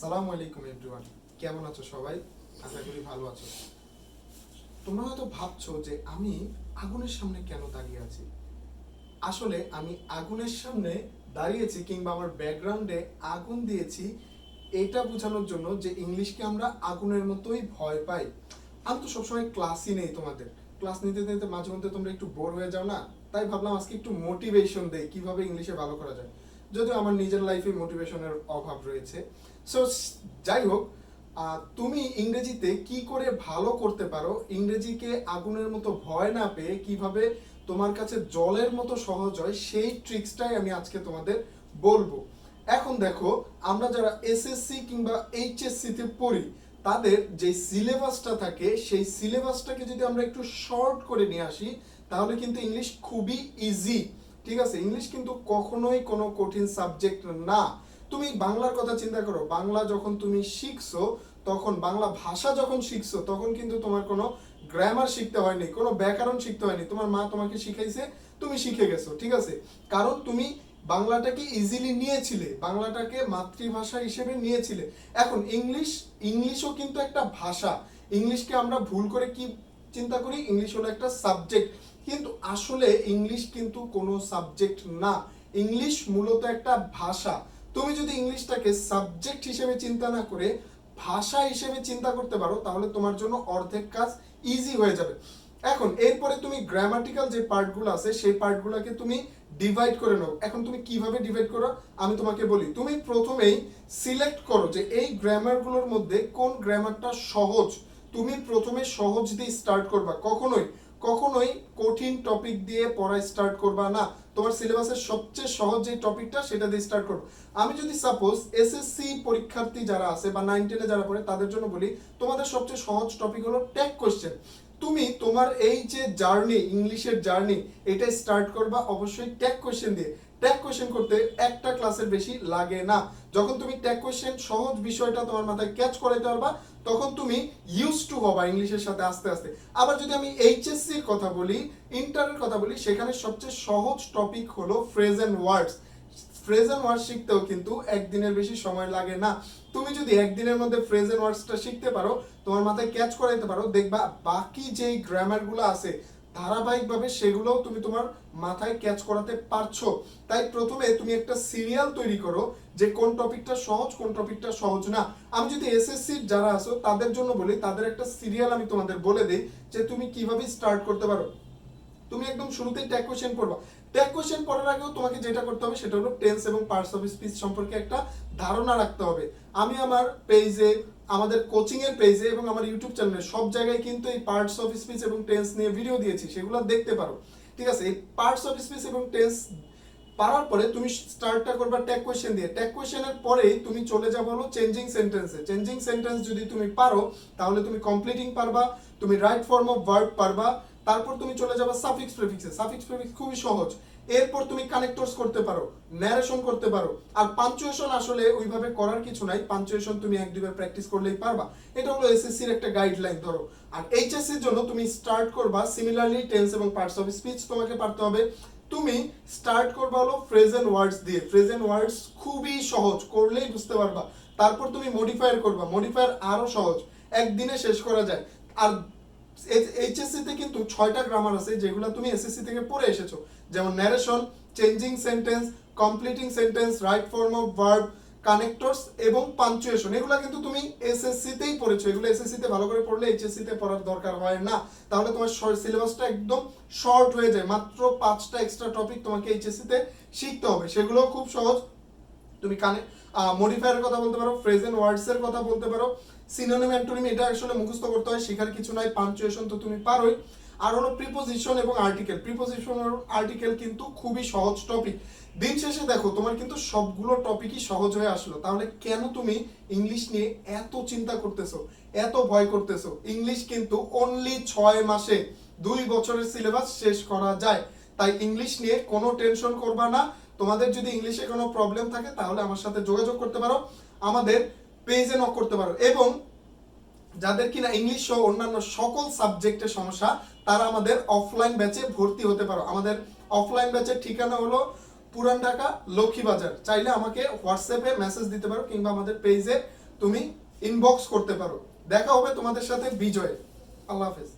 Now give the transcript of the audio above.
সালাম আলাইকুম এভরিওয়ান কেমন আছো সবাই? আশা করি ভালো আছো। তোমরা হয়তো ভাবছ যে আমি আগুনের সামনে কেন দাঁড়িয়ে আছি? আসলে আমি আগুনের সামনে দাঁড়িয়েছি কিংবা আমার ব্যাকগ্রাউন্ডে আগুন দিয়েছি এটা বোঝানোর জন্য যে ইংলিশকে আমরা আগুনের মতোই ভয় পাই। আমি তো সবসময় ক্লাসই নেই তোমাদের। ক্লাস নিতে নিতে মাঝে মধ্যে তোমরা একটু বোর হয়ে যাও না? তাই ভাবলাম আজকে একটু মোটিভেশন দেই কীভাবে ইংলিশে ভালো করা যায়। যদিও আমার নিজের লাইফে মোটিভেশনের অভাব রয়েছে। সো যাই হোক তুমি ইংরেজিতে কি করে ভালো করতে পারো? ইংরেজিকে আগুনের মতো ভয় না পেয়ে কীভাবে তোমার কাছে জলের মতো সহজ হয়, সেই ট্রিক্সটাই আমি আজকে তোমাদের বলব। এখন দেখো, আমরা যারা এসএসসি কিংবা এইচএসসিতে পড়ি, তাদের যে সিলেবাসটা থাকে, সেই সিলেবাসটাকে যদি আমরা একটু শর্ট করে নিয়ে আসি, তাহলে কিন্তু ইংলিশ খুবই ইজি ঠিক আছে ইংলিশ কিন্তু কখনোই কোনো কঠিন সাবজেক্ট না। তুমি বাংলার কথা চিন্তা করো, বাংলা যখন তুমি শিখছো, তখন বাংলা ভাষা যখন শিখছো, তখন কিন্তু তোমার কোনো গ্রামার শিখতে হয়নি, কোনো ব্যাকরণ শিখতে হয়নি। তোমার মা তোমাকে শিখাইছে, তুমি শিখে গেছো, ঠিক আছে? কারণ তুমি বাংলাটাকে ইজিলি নিয়েছিলে, বাংলাটাকে মাতৃভাষা হিসেবে নিয়েছিলে। এখন ইংলিশ ইংলিশও কিন্তু একটা ভাষা। ইংলিশকে আমরা ভুল করে কি চিন্তা করি? ইংলিশ হলো একটা সাবজেক্ট কিন্তু আসলে ইংলিশ কিন্তু কোনো সাবজেক্ট না। ইংলিশ মূলত একটা ভাষা। তুমি যদি ইংলিশটাকে সাবজেক্ট হিসেবে চিন্তা না করে ভাষা হিসেবে চিন্তা করতে পারো, তাহলে তোমার জন্য অর্ধেক কাজ ইজি হয়ে যাবে। এখন, এরপরে তুমি গ্রামাটিক্যাল যে পার্টগুলো আছে, সেই পার্টগুলোকে তুমি ডিভাইড করে নাও। এখন তুমি কীভাবে ডিভাইড করো? আমি তোমাকে বলি, তুমি প্রথমেই সিলেক্ট করো যে এই গ্রামারগুলোর মধ্যে কোন গ্রামারটা সহজ। তুমি প্রথমে সহজ দিয়ে স্টার্ট করবা। কখনোই কখনোই কঠিন টপিক দিয়ে পড়া স্টার্ট করবা না। তোমার সিলেবাসের সবচেয়ে সহজ যে টপিকটা সেটা দিয়ে স্টার্ট করো। আমি যদি সাপোজ এসএসসি পরীক্ষার্থী যারা আছে বা নাইন টেনে যারা পড়ে, তাদের জন্য বলি, তোমাদের সবচেয়ে সহজ টপিক হলো ট্যাগ কোয়েশ্চেন তুমি তোমার এই যে জার্নি ইংলিশের জার্নি এটা স্টার্ট করবা অবশ্যই ট্যাগ কোয়েশ্চেন দিয়ে। ট্যাগ কোশ্চেন করতে একটা ক্লাসের বেশি লাগে না। যখন তুমি ট্যাগ কোশ্চেন সহজ বিষয়টা তোমার মাথায় ক্যাচ করাইতে পারবা, তখন তুমি ইউজ টু হবা ইংলিশের সাথে আস্তে আস্তে। আবার যদি আমি এইচএসসি এর কথা বলি ইন্টারের কথা বলি, সেখানে সবচেয়ে সহজ টপিক হলো phrase and words phrase and word শিখতেও কিন্তু একদিনের বেশি সময় লাগে না। তুমি যদি একদিনের মধ্যে ফ্রেজ এন্ড ওয়ার্ডসটা শিখতে পারো, তোমার মাথায় ক্যাচ করাইতে পারো, দেখবা বাকি যেই গ্রামারগুলো আছে ধারাবাহিকভাবে সেগুলোও তুমি তোমার মাথায় ক্যাচ করাতে পারছ। তাই প্রথমে তুমি একটা সিরিয়াল তৈরি করো যে কোন টপিকটা সহজ, কোন টপিকটা সহজ না। আমি যদি এসএসসি যারা আসো তাদের জন্য বলি, তাদের একটা সিরিয়াল আমি তোমাদের বলে দিই যে তুমি কীভাবে স্টার্ট করতে পারো। তুমি একদম শুরুতেই ট্যাগ কোশ্চেন পড়বা। ট্যাগ কোশ্চেন পড়ার আগেও তোমাকে যেটা করতে হবে, সেটা হলো টেন্স এবং পার্টস অফ স্পিচ সম্পর্কে একটা ধারণা রাখতে হবে। আমি আমার পেজে আমাদের কোচিং এর পেজে এবং আমার ইউটিউব চ্যানেলে সব জায়গায় কিন্তু এই পার্টস অফ স্পিচ এবং টেন্স নিয়ে ভিডিও দিয়েছি, সেগুলো দেখতে পারো। ঠিক আছে? এই পার্টস অফ স্পিচ এবং টেন্স পারার পরে তুমি স্টার্টটা করবা ট্যাগ কোশ্চেন দিয়ে। ট্যাগ কোশ্চেনের পরেই তুমি চলে যাব হলো চেঞ্জিং সেন্টেন্সে চেঞ্জিং সেন্টেন্স যদি তুমি পারো, তাহলে তুমি কমপ্লিটিং পারবা, তুমি রাইট ফর্ম অফ ভার্ব পারবা, তারপর তুমি চলে যাবা সাফিক্স প্রেফিক্সে সাফিক্স প্রেফিক্স খুবই সহজ। এরপর তুমি কানেক্টরস করতে পারো ন্যারেশন করতে পারো। আর পাঞ্চুয়েশন আসলে ওইভাবে করার কিছু নাই পাঞ্চুয়েশন তুমি এক দুইবার প্র্যাকটিস করলেই পারবা। এটা হলো এসএসসি এর একটা গাইডলাইন ধরো। আর এইচএসসি এর জন্য তুমি স্টার্ট করবা সিমিলারলি টেন্স এবং পার্টস অফ স্পিচ তোমাকে পারতে হবে। তুমি স্টার্ট করবা হলো ফ্রেজ এন্ড ওয়ার্ডস দিয়ে। ফ্রেজ এন্ড ওয়ার্ডস খুবই সহজ, করলেই বুঝতে পারবা। তারপর তুমি মডিফায়ার করবা। মডিফায়ার আরও সহজ। একদিনে শেষ করা যায়। আর এইচএসসি তে কিন্তু ছয়টা গ্রামার আছে, যেগুলো তুমি এসএসসি থেকে পড়ে এসেছ। যেমন narration changing sentence completing sentence right form of verb connectors এবং পাঞ্চুয়েশন এগুলো কিন্তু তুমি এসএসসি তেই পড়েছো। এগুলো এসএসসি তে ভালো করে পড়লে এইচএসসি তে পড়ার দরকার হয় না। তাহলে তোমার সিলেবাসটা একদম শর্ট হয়ে যায়। মাত্র পাঁচটা এক্সট্রা টপিক তোমাকে এইচএসসি তে শিখতে হবে। সেগুলোও খুব সহজ। তুমি কানে মডিফায়ারের কথা বলতে পারো ফ্রেজ এন্ড ওয়ার্ডস এর কথা বলতে পারো। সিনোনিম অ্যান্টোনিম এটা আসলে মুখস্থ করতে হয়, শেখার কিছু নাই পাঞ্চুয়েশন তো তুমি পারোই। আর হলো প্রিপোজিশন এবং আর্টিকেল প্রিপোজিশন আর আর্টিকেল কিন্তু খুবই সহজ টপিক দিন শেষে দেখো, তোমার কিন্তু সবগুলো টপিকই সহজ হয়ে আসলো। তাহলে কেন তুমি ইংলিশ নিয়ে এত চিন্তা করতেছো, এত ভয় করতেছো? ইংলিশ কিন্তু অনলি ছয় মাসে দুই বছরের সিলেবাস শেষ করা যায়। তাই ইংলিশ নিয়ে কোনো টেনশন করবা না। তোমাদের যদি ইংলিশে কোনো প্রবলেম থাকে, তাহলে আমার সাথে যোগাযোগ করতে পারো। আমাদের পেজে নক করতে পারো। এবং যাদের কিনা ইংলিশ সহ অন্যান্য সকল সাবজেক্টের সমস্যা, তারা আমাদের অফলাইন ব্যাচে ভর্তি হতে পারো। আমাদের অফলাইন ব্যাচের ঠিকানা হলো পুরান ঢাকা, লক্ষ্মীবাজার। চাইলে আমাকে হোয়াটসঅ্যাপে মেসেজ দিতে পারো কিংবা আমাদের পেজে তুমি ইনবক্স করতে পারো। দেখা হবে তোমাদের সাথে বিজয়। আল্লাহ হাফেজ।